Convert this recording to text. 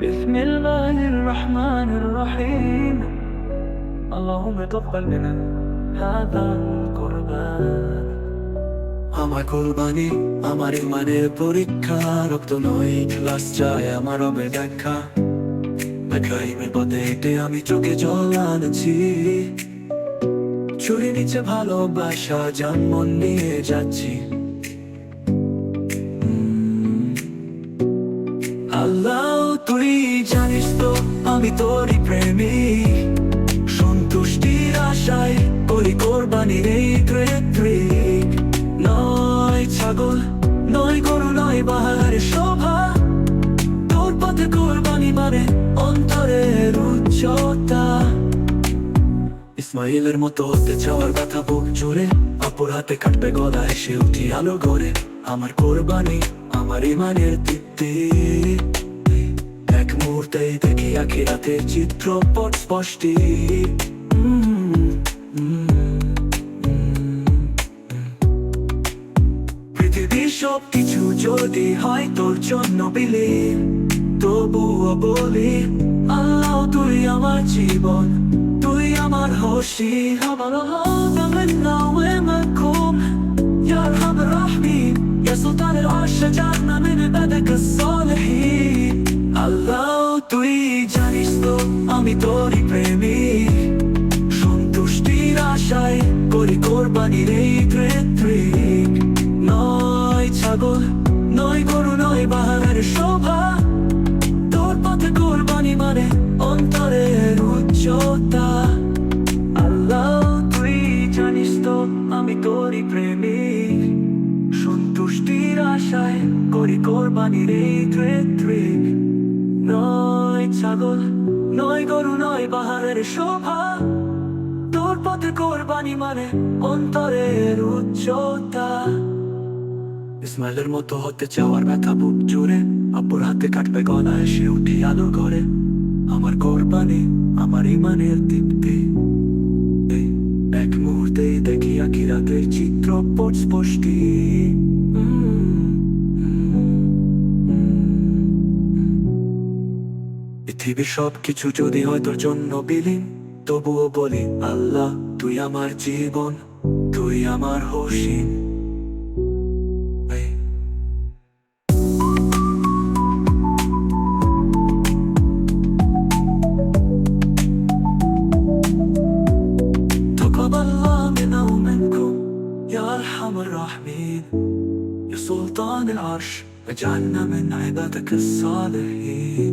بسم الله الرحمن الرحيم اللهم تقبل منا هذا القربان আমার কোরবানি আমার ইমানের পরীক্ষা রক্ত নয় ক্লাস চায় আমার রবে দেখা বেকাইমের পথে হেঁটে আমি চোখে জল আনছি ছুরি নিচে ভালোবাসা যান মন নিয়ে যাচ্ছি উম, আল্লাহ তুই জানিস তো, আমি তোরই প্রেমী সন্তুষ্টির আশায় করি কোরবানি এই ট্রিক নয় ছাগল, নয় গরু, নয় বাহারের শোভা। তোর পথে কোরবানি মানে অন্তরের উচ্চতা। ইসমাইলের মতো হতে চাওয়ার কথা বুক জুড়ে, অপর হাতে কাটবে গলা এসে উঠি আলো গড়ে। আমার কোরবানি, আমার ইমানের তৃপ্তি। এক মুহূর্তেই দেখি আখি রাতে চিত্রপট স্পষ্টি উম, উম, উম, পৃথিবীর সব কিছু যদি হয় তোর জন্য বিলি তবুও বলি আল্লাহ তুই আমার জীবন তুই আমার হসি আমার هذا ومنكم يا ارحم الراحمين يا سلطان العرش جعلنا আমি তোরই প্রেমী সন্তুষ্টির আশায় করি কোরবানির এই ট্রিক নয় ছাগল, নয় গরু, নয় বাহারের শোভা। তোর পথে কোরবানি মানে অন্তরের উচ্চতা। আল্লাহ, তুই জানিস তো আমি তোরই প্রেমী সন্তুষ্টির আশায় করি কোরবানির এই নয় ছাগল নয় গরু নয় বাহারের শোভা। তোর পথে কোরবানি মানে অন্তরের উচ্চতা। ইসমাইলের মতো হতে চাওয়ার ব্যথা বুক জুড়ে অপর হাতে কাটবে গলা এসে উঠি আলো ঘরে। আমার কোরবানি, আমার ইমানের দীপ্তি। এক মুহূর্তেই দেখি আঁকি রাতের চিত্রপট স্পষ্টি। পৃথিবীর সব কিছু যদি হয় তোর জন্য বিলীন তবুও বলি আল্লাহ তুই আমার জীবন তুই আমার হোসিন এই تقبل الله منا ومنكم يا أرحم الراحمين يا سلطان العرش اجعلنا من عبادك الصالحين